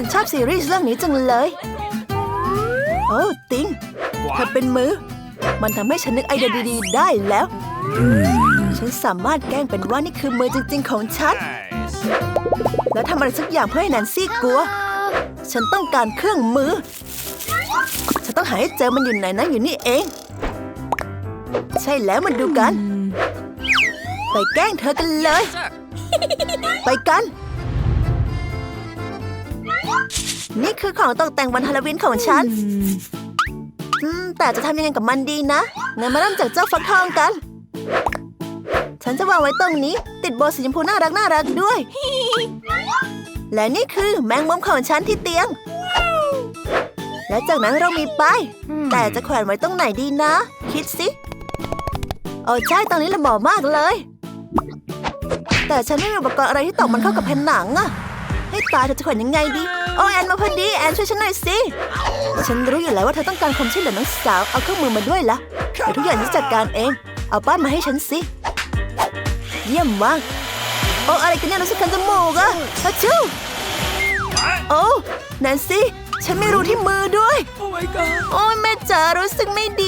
ฉันชอบซีรีส์เรื่องนี้จังเลย โอ้ติงเธอเป็นมือ มันทำให้ฉันนึกไอเดียดีๆได้แล้ว ฉันสามารถแกล้งเป็นว่านี่คือมือจริง ๆ ของฉัน แล้วทำอะไรสักอย่างเพื่อให้แนนซี่กลัว ฉันต้องการเครื่องมือ ฉันต้องหาให้เจอมันอยู่ไหนนะอยู่นี่เอง ใช่แล้วมันดูกัน ไปแกล้งเธอกันเลย ไปกัน นี่คือของตกแต่งวันฮาโลวีนของฉันอืมแต่จะทำยังไงกับมันดีนะงั้นมาเริ่มจากเจ้าฟักทองกัน ฉันจะวางไว้ตรงนี้ ติดโบว์สีชมพูน่ารักน่ารักด้วย และนี่คือแมงมุมของฉันที่เตียง และจากนั้นเรามีป้ายแต่จะแขวนไว้ตรงไหนดีนะ คิดสิโอ้ใช่ตอนนี้เราบอกมากเลย แต่ฉันไม่มีอุปกรณ์อะไรที่ตอกมันเข้ากับแผ่นหนังอะ ให้ตายเธอจะแขวนยังไงดี โอ้แอนมาพอดี แอนช่วยฉันหน่อยสิ ฉันรู้อยู่แล้วว่าเธอต้องการความช่วยเหลือน้องสาว เอาเครื่องมือมาด้วยละเดี๋ยวทุกอย่างฉันจัดการเอง เอาป้ายมาให้ฉันสิ เยี่ยมมากโอ้อะไรกันเนี่ยรู้สึกคันจมูกอะฮัชชูโอ้แนนซี่ ฉันไม่รู้ที่มือด้วย Oh my god. โอ้ยแม่จ๋ารู้สึกไม่ดีอะ